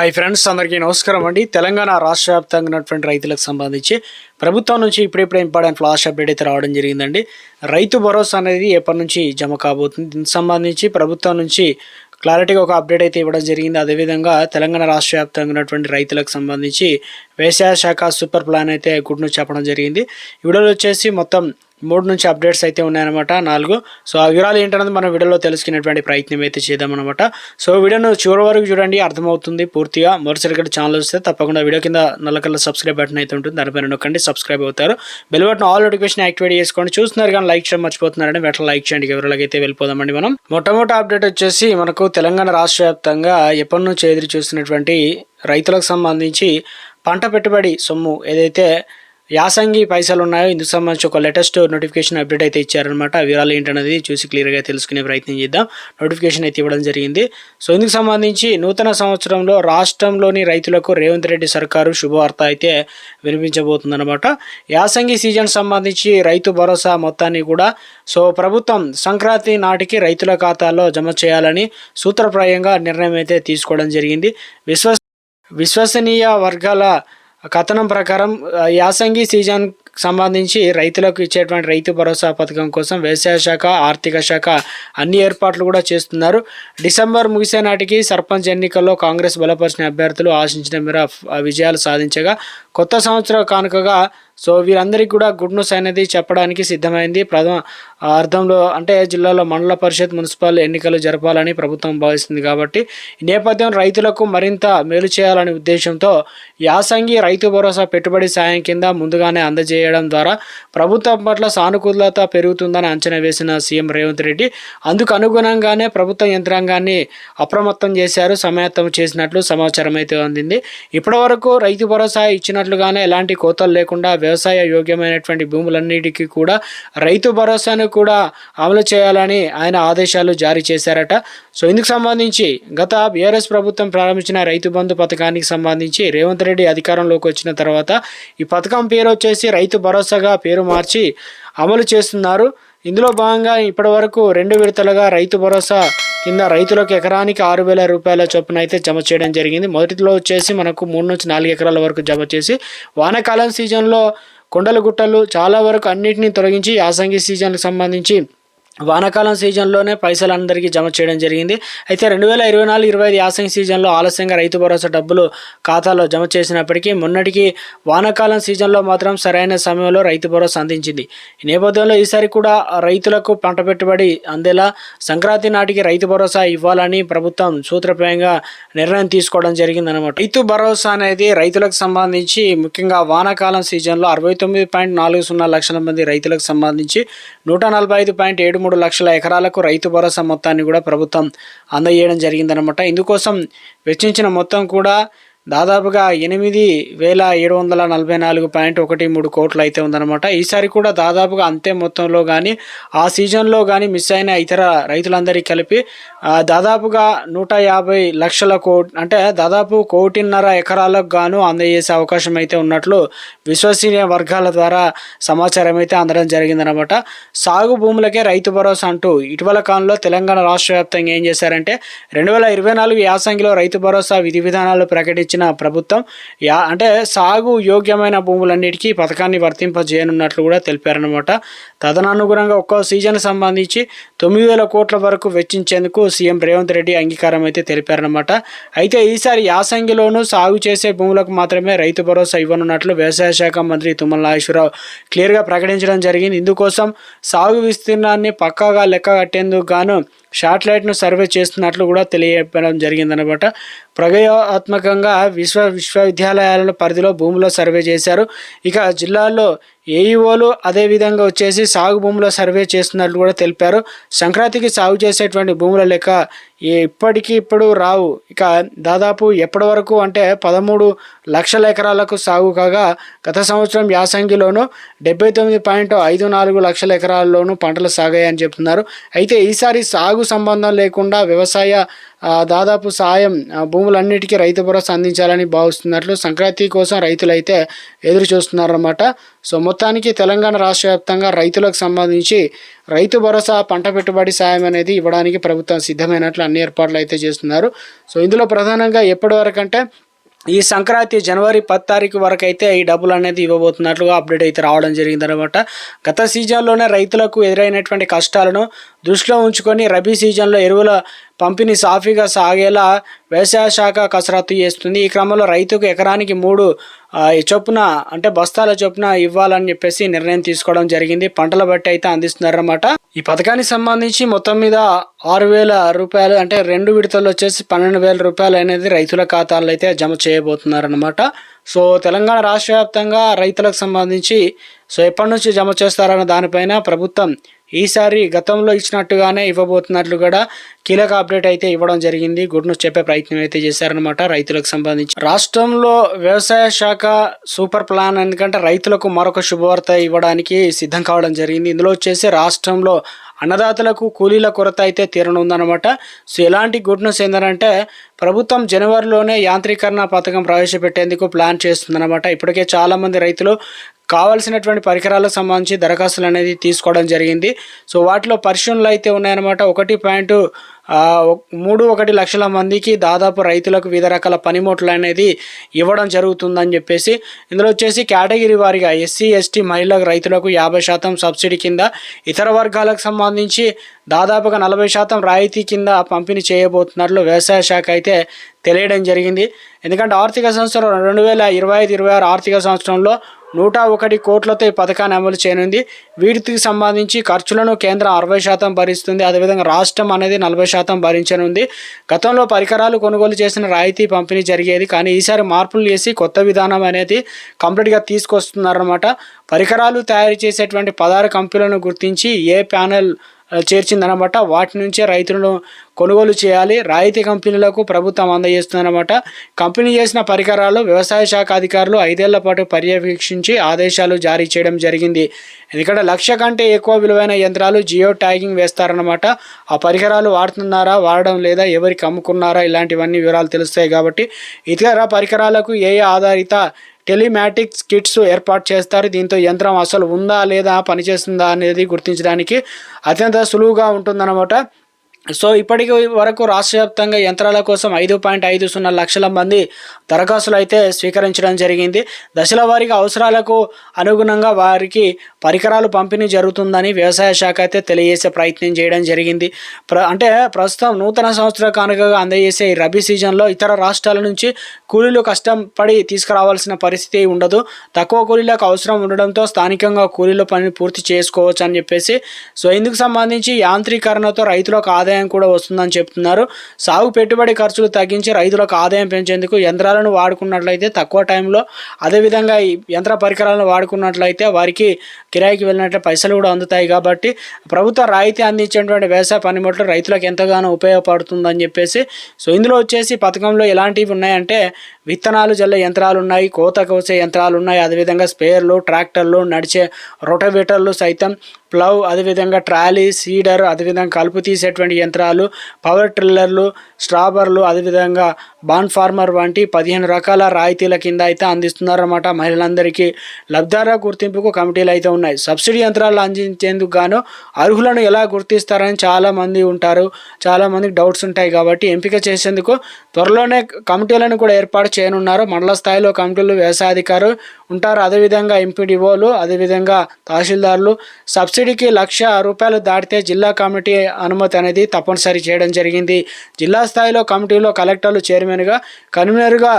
Hi friends అందరికీ నమస్కారం అండి. తెలంగాణ రాష్ట్ర వ్యాప్తంగా ఉన్నటువంటి రైతులకు సంబంధించి ప్రభుత్వం నుంచి ఇప్పుడిప్పుడే ఇంపార్టెంట్ ఫ్లాష్ అప్డేట్ అయితే రావడం జరిగిందండి. రైతు భరోసా అనేది ఎప్పటి నుంచి జమ కాబోతుంది? దీనికి సంబంధించి ప్రభుత్వం నుంచి క్లారిటీగా ఒక అప్డేట్ అయితే ఇవ్వడం జరిగింది. అదేవిధంగా తెలంగాణ రాష్ట్ర వ్యాప్తంగా ఉన్నటువంటి రైతులకు సంబంధించి వ్యవసాయ శాఖ సూపర్ ప్లాన్ అయితే గుడ్ను చెప్పడం జరిగింది. ఈ వీడియోలో వచ్చేసి మొత్తం మూడు నుంచి అప్డేట్స్ అయితే ఉన్నాయన్నమాట. నాలుగు. సో ఆ వివరాలు ఏంటనేది మనం వీడియోలో తెలుసుకునేటువంటి ప్రయత్నం అయితే చేద్దామన్నమాట. సో వీడియోను చివరి వరకు చూడండి అర్థమవుతుంది పూర్తిగా. మరోసారి ఛానల్ వస్తే తప్పకుండా వీడియో కింద నల్లకల్ల సబ్స్క్రైబ్ బటన్ అయితే ఉంటుంది. దానిపైన నొక్కండి సబ్స్క్రైబ్ అవుతారు. Bell button all notification activate చేసుకోండి. చూస్తున్నారు కానీ లైక్ చేయడం మర్చిపోతున్నారని వెంటనే లైక్ చేయండి. వివరాలకి అయితే వెళ్ళిపోదామండి మనం. మొట్టమొదటి అప్డేట్ వచ్చేసి మనకు తెలంగాణ రాష్ట్ర వ్యాప్తంగా ఎప్పటి నుంచి ఎదురు చూస్తున్నటువంటి రైతులకు సంబంధించి పంట పెట్టుబడి సొమ్ము ఏదైతే యాసంగి పైసలు ఉన్నాయో ఇందుకు సంబంధించి ఒక లేటెస్ట్ నోటిఫికేషన్ అప్డేట్ అయితే ఇచ్చారనమాట వివరాలు ఏంటనేది చూసి క్లియర్గా తెలుసుకునే ప్రయత్నం చేద్దాం. నోటిఫికేషన్ అయితే ఇవ్వడం జరిగింది. సో ఇందుకు సంబంధించి నూతన సంవత్సరంలో రాష్ట్రంలోని రైతులకు రేవంత్ రెడ్డి సర్కారు శుభవార్త అయితే వినిపించబోతుందన్నమాట. యాసంగి సీజన్ సంబంధించి రైతు భరోసా మొత్తాన్ని కూడా సో ప్రభుత్వం సంక్రాంతి నాటికి రైతుల ఖాతాల్లో జమ చేయాలని సూత్రప్రాయంగా నిర్ణయం అయితే తీసుకోవడం జరిగింది. విశ్వ విశ్వసనీయ వర్గాల కథనం ప్రకారం యాసంగి సీజన్ సంబంధించి రైతులకు ఇచ్చేటువంటి రైతు భరోసా పథకం కోసం వ్యవసాయ శాఖ ఆర్థిక శాఖ అన్ని ఏర్పాట్లు కూడా చేస్తున్నారు. డిసెంబర్ ముగిసే నాటికి సర్పంచ్ ఎన్నికల్లో కాంగ్రెస్ బలపరిచిన అభ్యర్థులు ఆశించిన మేర విజయాలు సాధించగా కొత్త సంవత్సర కానుకగా సో వీరందరికీ కూడా గుడ్ న్యూస్ అనేది చెప్పడానికి సిద్ధమైంది. ప్రథమ అర్థంలో అంటే జిల్లాలో మండల పరిషత్ మున్సిపల్ ఎన్నికలు జరపాలని ప్రభుత్వం భావిస్తుంది కాబట్టి ఈ నేపథ్యం రైతులకు మరింత మేలు చేయాలనే ఉద్దేశంతో యాసంగి రైతు భరోసా పెట్టుబడి సాయం కింద ముందుగానే అందజేయడం ద్వారా ప్రభుత్వం పట్ల సానుకూలత పెరుగుతుందని అంచనా వేసిన సీఎం రేవంత్ రెడ్డి అందుకు అనుగుణంగానే ప్రభుత్వ యంత్రాంగాన్ని అప్రమత్తం చేశారు సమాయత్తం చేసినట్లు సమాచారం అయితే అందింది. ఇప్పటివరకు రైతు భరోసా చెప్పినట్లుగానే ఎలాంటి కోతలు లేకుండా వ్యవసాయ యోగ్యమైనటువంటి భూములన్నిటికీ కూడా రైతు భరోసాను కూడా అమలు చేయాలని ఆయన ఆదేశాలు జారీ చేశారట. సో ఇందుకు సంబంధించి గత బీఆర్ఎస్ ప్రభుత్వం ప్రారంభించిన రైతు బంధు పథకానికి సంబంధించి రేవంత్ రెడ్డి అధికారంలోకి వచ్చిన తర్వాత ఈ పథకం పేరు వచ్చేసి రైతు భరోసాగా పేరు మార్చి అమలు చేస్తున్నారు. ఇందులో భాగంగా ఇప్పటివరకు రెండు విడతలుగా రైతు భరోసా కింద రైతులకు ఎకరానికి ఆరు వేల రూపాయల చొప్పున అయితే జమ చేయడం జరిగింది. మొదటిలో వచ్చేసి మనకు మూడు నుంచి నాలుగు ఎకరాల వరకు జమ చేసి వానాకాలం సీజన్లో కొండలు గుట్టలు చాలా వరకు అన్నిటినీ తొలగించి యాసంగి సీజన్కి సంబంధించి వానాకాలం సీజన్లోనే పైసలు అందరికీ జమ చేయడం జరిగింది. అయితే రెండు వేల ఇరవై నాలుగు ఇరవై ఐదు యాసంగి సీజన్లో ఆలస్యంగా రైతు భరోసా డబ్బులు ఖాతాలో జమ చేసినప్పటికీ మొన్నటికి వానాకాలం సీజన్లో మాత్రం సరైన సమయంలో రైతు భరోసా అందించింది. ఈ నేపథ్యంలో ఈసారి కూడా రైతులకు పంట పెట్టుబడి అందేలా సంక్రాంతి నాటికి రైతు భరోసా ఇవ్వాలని ప్రభుత్వం సూత్రప్రాయంగా నిర్ణయం తీసుకోవడం జరిగిందనమాట రైతు భరోసా అనేది రైతులకు సంబంధించి ముఖ్యంగా వానాకాలం సీజన్లో అరవై తొమ్మిది పాయింట్ నాలుగు సున్నా లక్షల మంది రైతులకు సంబంధించి నూట నలభై ఐదు పాయింట్ ఏడు మూడు లక్షల ఎకరాలకు రైతు భరోసా మొత్తాన్ని కూడా ప్రభుత్వం అందజేయడం జరిగిందనమాట ఇందుకోసం వెచ్చించిన మొత్తం కూడా దాదాపుగా ఎనిమిది వేల ఏడు వందల నలభై నాలుగు పాయింట్ ఒకటి మూడు కోట్లు అయితే ఉందన్నమాట. ఈసారి కూడా దాదాపుగా అంతే మొత్తంలో కానీ ఆ సీజన్లో కానీ మిస్ అయిన ఇతర రైతులందరికీ కలిపి దాదాపుగా నూట యాభై లక్షల కోటి అంటే దాదాపు కోటిన్నర ఎకరాలకు గాను అందజేసే అవకాశం అయితే ఉన్నట్లు విశ్వసనీయ వర్గాల ద్వారా సమాచారం అయితే అందడం జరిగిందనమాట సాగు భూములకే రైతు భరోసా అంటూ ఇటీవల కాలంలో తెలంగాణ రాష్ట్ర వ్యాప్తంగా ఏం చేశారంటే రెండు వేల ఇరవై నాలుగు యాసంగిలో రైతు భరోసా విధి విధానాలు ప్రకటించిన ప్రభుత్వం యా అంటే సాగు యోగ్యమైన భూములన్నిటికీ పథకాన్ని వర్తింపజేయనున్నట్లు కూడా తెలిపారనమాట తదనుగుణంగా ఒక్కో సీజన్ సంబంధించి తొమ్మిది వేల కోట్ల వరకు వెచ్చించేందుకు సీఎం రేవంత్ రెడ్డి అంగీకారం అయితే తెలిపారనమాట అయితే ఈసారి యాసంగిలోనూ సాగు చేసే భూములకు మాత్రమే రైతు భరోసా ఇవ్వనున్నట్లు వ్యవసాయ శాఖ మంత్రి తుమ్మల నాగేశ్వరరావు క్లియర్గా ప్రకటించడం జరిగింది. ఇందుకోసం సాగు విస్తీర్ణాన్ని పక్కాగా లెక్క కట్టేందుకు గాను శాటిలైట్ను సర్వే చేస్తున్నట్లు కూడా తెలియజేయడం జరిగిందనమాట. ప్రయోగాత్మకంగా విశ్వ విశ్వవిద్యాలయాల పరిధిలో భూముల సర్వే చేశారు. ఇక జిల్లాల్లో ఏఈఓలు అదేవిధంగా వచ్చేసి సాగు భూముల సర్వే చేస్తున్నట్లు కూడా తెలిపారు. సంక్రాంతికి సాగు చేసేటువంటి భూముల లెక్క ఇప్పటికి ఇప్పుడు రావు. ఇక దాదాపు ఎప్పటి వరకు అంటే పదమూడు లక్షల ఎకరాలకు సాగు కాగా గత సంవత్సరం యాసంగిలోను డెబ్బై తొమ్మిది పాయింట్ ఐదు నాలుగు లక్షల ఎకరాల్లోనూ పంటలు సాగాయని చెప్తున్నారు. అయితే ఈసారి సాగు సంబంధం లేకుండా వ్యవసాయ దాదాపు సాయం భూములన్నిటికీ రైతు భరోసా అందించాలని భావిస్తున్నట్లు సంక్రాంతి కోసం రైతులైతే ఎదురు చూస్తున్నారన్నమాట. సో మొత్తానికి తెలంగాణ రాష్ట్ర వ్యాప్తంగా రైతులకు సంబంధించి రైతు భరోసా పంట పెట్టుబడి సాయం అనేది ఇవ్వడానికి ప్రభుత్వం సిద్ధమైనట్లు అన్ని ఏర్పాట్లు అయితే చేస్తున్నారు. సో ఇందులో ప్రధానంగా ఎప్పటి వరకు అంటే ఈ సంక్రాంతి జనవరి పది తారీఖు వరకు అయితే ఈ డబ్బులు అనేది ఇవ్వబోతున్నట్లుగా అప్డేట్ అయితే రావడం జరిగిందనమాట గత సీజన్లోనే రైతులకు ఎదురైనటువంటి కష్టాలను దృష్టిలో ఉంచుకొని రబీ సీజన్లో ఎరువుల పంపిణీ సాఫీగా సాగేలా వ్యవసాయ శాఖ కసరత్తు చేస్తుంది. ఈ క్రమంలో రైతుకు ఎకరానికి మూడు ఈ చొప్పున అంటే బస్తాల చొప్పున ఇవ్వాలని చెప్పేసి నిర్ణయం తీసుకోవడం జరిగింది. పంటల బట్టి అయితే అందిస్తున్నారన్నమాట. ఈ పథకానికి సంబంధించి మొత్తం మీద ఆరు వేల రూపాయలు అంటే రెండు విడతలు వచ్చేసి పన్నెండు వేల రూపాయలు అనేది రైతుల ఖాతాల్లో అయితే జమ చేయబోతున్నారన్నమాట. సో తెలంగాణ రాష్ట్ర వ్యాప్తంగా రైతులకు సంబంధించి సో ఎప్పటి నుంచి జమ చేస్తారన్న దానిపైన ప్రభుత్వం ఈసారి గతంలో ఇచ్చినట్టుగానే ఇవ్వబోతున్నట్లు కూడా కీలక అప్డేట్ అయితే ఇవ్వడం జరిగింది. గుడ్ న్యూస్ చెప్పే ప్రయత్నం అయితే చేశారనమాట రైతులకు సంబంధించి. రాష్ట్రంలో వ్యవసాయ శాఖ సూపర్ ప్లాన్ ఎందుకంటే రైతులకు మరొక శుభవార్త ఇవ్వడానికి సిద్ధం కావడం జరిగింది. ఇందులో వచ్చేసి రాష్ట్రంలో అన్నదాతలకు కూలీల కొరత అయితే తీరనుందనమాట సో ఎలాంటి గుడ్ న్యూస్ ఏంటంటే ప్రభుత్వం జనవరిలోనే యాంత్రీకరణ పథకం ప్రవేశపెట్టేందుకు ప్లాన్ చేస్తుందన్నమాట. ఇప్పటికే చాలామంది రైతులు కావాల్సినటువంటి పరికరాలకు సంబంధించి దరఖాస్తులు అనేది తీసుకోవడం జరిగింది. సో వాటిలో పరిశీలనలు అయితే ఉన్నాయన్నమాట. ఒకటి పాయింట్ మూడు ఒకటి లక్షల మందికి దాదాపు రైతులకు వివిధ రకాల పనిముట్లు అనేది ఇవ్వడం జరుగుతుందని చెప్పేసి ఇందులో వచ్చేసి కేటగిరీ వారిగా ఎస్సీ ఎస్టీ మహిళలకు రైతులకు యాభై శాతం సబ్సిడీ కింద ఇతర వర్గాలకు సంబంధించి దాదాపుగా నలభై శాతం రాయితీ కింద పంపిణీ చేయబోతున్నట్లు వ్యవసాయ శాఖ అయితే తెలియడం జరిగింది. ఎందుకంటే ఆర్థిక సంవత్సరం రెండు వేల ఇరవై ఐదు ఇరవై ఆరు ఆర్థిక సంవత్సరంలో నూట ఒకటి కోట్లతో ఈ పథకాన్ని అమలు చేయనుంది. వీటికి సంబంధించి ఖర్చులను కేంద్రం అరవై శాతం భరిస్తుంది. అదేవిధంగా రాష్ట్రం అనేది నలభై శాతం భరించనుంది. గతంలో పరికరాలు కొనుగోలు చేసిన రాయితీ పంపిణీ జరిగేది. కానీ ఈసారి మార్పులు చేసి కొత్త విధానం అనేది కంప్లీట్గా తీసుకొస్తున్నారన్నమాట. పరికరాలు తయారు చేసేటువంటి పదహారు కంపెనీలను గుర్తించి ఏ ప్యానెల్ చేర్చిందనమాట వాటి నుంచే రైతులను కొనుగోలు చేయాలి. రాయితీ కంపెనీలకు ప్రభుత్వం అందజేస్తుందన్నమాట. కంపెనీ చేసిన పరికరాలు వ్యవసాయ శాఖ అధికారులు ఐదేళ్ళ పాటు పర్యవేక్షించి ఆదేశాలు జారీ చేయడం జరిగింది. ఎందుకంటే లక్ష కంటే ఎక్కువ విలువైన యంత్రాలు జియో ట్యాగింగ్ వేస్తారనమాట ఆ పరికరాలు వాడుతున్నారా వాడడం లేదా ఎవరికి అమ్ముకున్నారా ఇలాంటివన్నీ వివరాలు తెలుస్తాయి కాబట్టి ఇతర పరికరాలకు ఏ ఆధారిత టెలిమాటిక్స్ కిట్స్ ఏర్పాటు చేస్తారు. దీంతో యంత్రం అసలు ఉందా లేదా పనిచేస్తుందా అనేది గుర్తించడానికి అత్యంత సులువుగా ఉంటుందన్నమాట. సో ఇప్పటికి వరకు రాష్ట్ర వ్యాప్తంగా యంత్రాల కోసం ఐదు పాయింట్ ఐదు సున్నా లక్షల మంది దరఖాస్తులు అయితే స్వీకరించడం జరిగింది. దశల వారికి అవసరాలకు అనుగుణంగా వారికి పరికరాలు పంపిణీ జరుగుతుందని వ్యవసాయ శాఖ అయితే తెలియజేసే ప్రయత్నం చేయడం జరిగింది. ప్ర అంటే ప్రస్తుతం నూతన సంవత్సర కానుకగా అందజేసే ఈ రబీ సీజన్లో ఇతర రాష్ట్రాల నుంచి కూలీలు కష్టపడి తీసుకురావాల్సిన పరిస్థితి ఉండదు. తక్కువ కూలీలకు అవసరం ఉండడంతో స్థానికంగా కూలీల పనిని పూర్తి చేసుకోవచ్చు అని చెప్పేసి సో ఇందుకు సంబంధించి యాంత్రీకరణతో రైతులకు ఆదాయం కూడా వస్తుందని చెప్తున్నారు. సాగు పెట్టుబడి ఖర్చులు తగ్గించి రైతులకు ఆదాయం పెంచేందుకు యంత్రాలను వాడుకున్నట్లయితే తక్కువ టైంలో అదేవిధంగా ఈ యంత్ర పరికరాలను వాడుకున్నట్లయితే వారికి కిరాయికి వెళ్ళినట్టు పైసలు కూడా అందుతాయి కాబట్టి ప్రభుత్వ రాయితీ అందించేటువంటి వ్యవసాయ పనిముట్లు రైతులకు ఎంతగానో ఉపయోగపడుతుందని చెప్పేసి సో ఇందులో వచ్చేసి పథకంలో ఎలాంటివి ఉన్నాయంటే విత్తనాలు జల్లే యంత్రాలు ఉన్నాయి కోత కోసే యంత్రాలు ఉన్నాయి అదేవిధంగా స్పేర్లు ట్రాక్టర్లు నడిచే రొటవేటర్లు సైతం ప్లవ్ అదేవిధంగా ట్రాలీ సీడర్ అదేవిధంగా కలుపు తీసేటువంటి యంత్రాలు పవర్ ట్రిల్లర్లు స్ట్రాబర్లు అదేవిధంగా బాండ్ ఫార్మర్ వంటి పదిహేను రకాల రాయితీల కింద అయితే అందిస్తున్నారన్నమాట. మహిళలందరికీ లబ్ధార గుర్తింపుకు కమిటీలు అయితే ఉన్నాయి. సబ్సిడీ యంత్రాలు అందించేందుకు గాను అర్హులను ఎలా గుర్తిస్తారని చాలామంది ఉంటారు. చాలామందికి డౌట్స్ ఉంటాయి కాబట్టి ఎంపిక చేసేందుకు త్వరలోనే కమిటీలను కూడా ఏర్పాటు చేయనున్నారు. మండల స్థాయిలో కమిటీలు వ్యవసాయ అధికారులు ఉంటారు. అదేవిధంగా ఎంపీడీఓలు అదేవిధంగా తహసీల్దారులు సబ్సిడీకి లక్ష రూపాయలు దాటితే జిల్లా కమిటీ అనుమతి అనేది తప్పనిసరి చేయడం జరిగింది. జిల్లా స్థాయిలో కమిటీలో కలెక్టర్లు చైర్మన్గా కన్వీనర్గా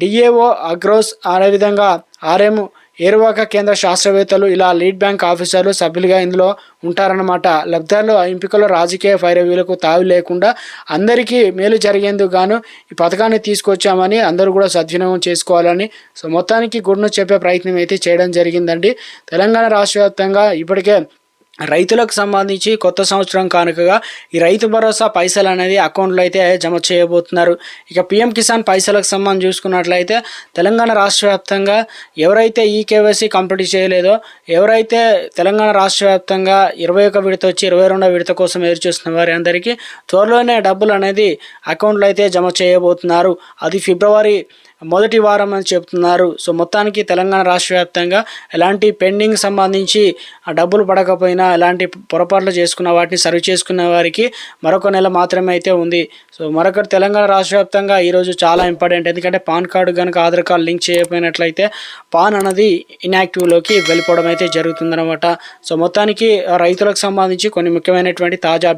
డిఏఓ అగ్రోస్ అదేవిధంగా ఆర్ఎం ఏరువాక కేంద్ర శాస్త్రవేత్తలు ఇలా లీడ్ బ్యాంక్ ఆఫీసర్లు సభ్యులుగా ఇందులో ఉంటారన్నమాట. లబ్ధాలు ఎంపికలో రాజకీయ ఫైరవీలకు తావి లేకుండా అందరికీ మేలు జరిగేందుకు గాను ఈ పథకాన్ని తీసుకొచ్చామని అందరూ కూడా సద్వినియోగం చేసుకోవాలని సో మొత్తానికి గుడ్ను చెప్పే ప్రయత్నం అయితే చేయడం జరిగిందండి. తెలంగాణ రాష్ట్ర వ్యాప్తంగా ఇప్పటికే రైతులకు సంబంధించి కొత్త సంవత్సరం కానుకగా ఈ రైతు భరోసా పైసలు అనేది అకౌంట్లో అయితే జమ చేయబోతున్నారు. ఇక పిఎం కిసాన్ పైసలకు సంబంధించి చూసుకున్నట్లయితే తెలంగాణ రాష్ట్ర వ్యాప్తంగా ఎవరైతే ఈ కేవైసీ కంప్లీట్ చేయలేదో ఎవరైతే తెలంగాణ రాష్ట్ర వ్యాప్తంగా ఇరవై ఒక విడత వచ్చి ఇరవై రెండో విడత కోసం ఎదురు చూస్తున్న వారి అందరికీ త్వరలోనే డబ్బులు అనేది అకౌంట్లో అయితే జమ చేయబోతున్నారు. అది ఫిబ్రవరి మొదటి వారం అని చెప్తున్నారు. సో మొత్తానికి తెలంగాణ రాష్ట్ర వ్యాప్తంగా ఎలాంటి పెండింగ్ సంబంధించి డబ్బులు పడకపోయినా ఎలాంటి పొరపాట్లు చేసుకున్న వాటిని సర్వ్ చేసుకున్న వారికి మరొక నెల మాత్రమే అయితే ఉంది. సో మరొకటి తెలంగాణ రాష్ట్ర వ్యాప్తంగా ఈరోజు చాలా ఇంపార్టెంట్. ఎందుకంటే పాన్ కార్డు కనుక ఆధార్ కార్డు లింక్ చేయకపోయినట్లయితే పాన్ అనేది ఇన్యాక్టివ్లోకి వెళ్ళిపోవడం అయితే జరుగుతుందన్నమాట. సో మొత్తానికి రైతులకు సంబంధించి కొన్ని ముఖ్యమైనటువంటి తాజా